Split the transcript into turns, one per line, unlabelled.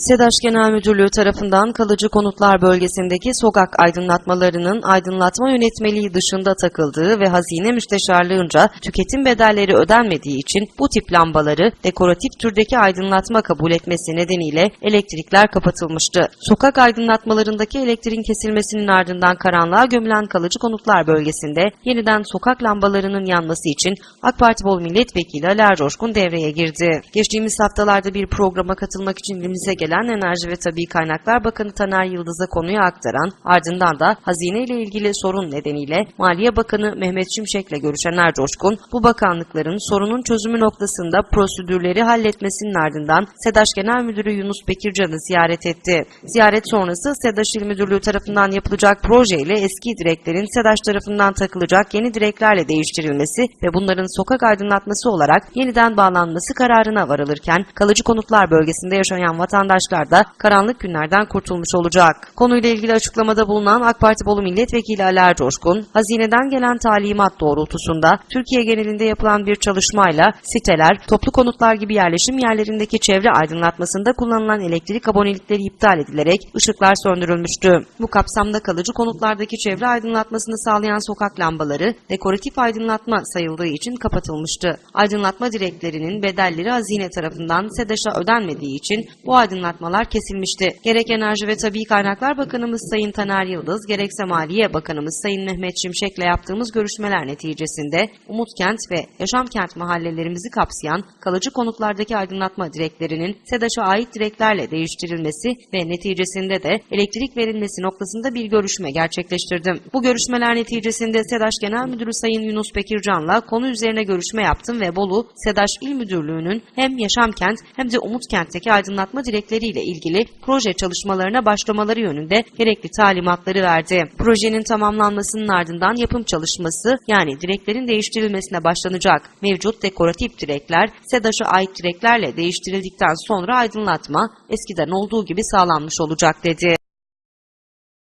SEDAŞ Genel Müdürlüğü tarafından kalıcı konutlar bölgesindeki sokak aydınlatmalarının aydınlatma yönetmeliği dışında takıldığı ve hazine müsteşarlığınca tüketim bedelleri ödenmediği için bu tip lambaları dekoratif türdeki aydınlatma kabul etmesi nedeniyle elektrikler kapatılmıştı. Sokak aydınlatmalarındaki elektriğin kesilmesinin ardından karanlığa gömülen kalıcı konutlar bölgesinde yeniden sokak lambalarının yanması için AK Parti Bolu Milletvekili Ali Ercoşkun devreye girdi. Geçtiğimiz haftalarda bir programa katılmak için ilimize gelen Enerji ve Tabii Kaynaklar Bakanı Taner Yıldız'a konuyu aktaran, ardından da hazine ile ilgili sorun nedeniyle Maliye Bakanı Mehmet Şimşek'le görüşen Ercoşkun, bu bakanlıkların sorunun çözümü noktasında prosedürleri halletmesinin ardından SEDAŞ Genel Müdürü Yunus Bekircan'ı ziyaret etti. Ziyaret sonrası SEDAŞ İl Müdürlüğü tarafından yapılacak projeyle eski direklerin SEDAŞ tarafından takılacak yeni direklerle değiştirilmesi ve bunların sokak aydınlatması olarak yeniden bağlanması kararına varılırken kalıcı konutlar bölgesinde yaşayan vatandaşlar da karanlık günlerden kurtulmuş olacak. Konuyla ilgili açıklamada bulunan AK Parti Bolu Milletvekili Ali Ercoşkun, hazineden gelen talimat doğrultusunda Türkiye genelinde yapılan bir çalışmayla siteler, toplu konutlar gibi yerleşim yerlerindeki çevre aydınlatmasında kullanılan elektrik abonelikleri iptal edilerek ışıklar söndürülmüştü. Bu kapsamda kalıcı konutlardaki çevre aydınlatmasını sağlayan sokak lambaları dekoratif aydınlatma sayıldığı için kapatılmıştı. Aydınlatma direklerinin bedelleri hazine tarafından SEDAŞ'a ödenmediği için bu aydınlatmalar kesilmişti. Gerek Enerji ve Tabii Kaynaklar Bakanımız Sayın Taner Yıldız, gerekse Maliye Bakanımız Sayın Mehmet Şimşek'le yaptığımız görüşmeler neticesinde Umutkent ve Yaşamkent mahallelerimizi kapsayan kalıcı konutlardaki aydınlatma direklerinin SEDAŞ'a ait direklerle değiştirilmesi ve neticesinde de elektrik verilmesi noktasında bir görüşme gerçekleştirdim. Bu görüşmeler neticesinde SEDAŞ Genel Müdürü Sayın Yunus Bekircan'la konu üzerine görüşme yaptım ve Bolu SEDAŞ İl Müdürlüğü'nün hem Yaşamkent hem de Umutkent'teki aydınlatma direkleriyle ilgili proje çalışmalarına başlamaları yönünde gerekli talimatları verdi. Projenin tamamlanmasının ardından yapım çalışması yani direklerin değiştirilmesine başlanacak. Mevcut dekoratif direkler SEDAŞ'a ait direklerle değiştirildikten sonra aydınlatma eskiden olduğu gibi sağlanmış olacak dedi.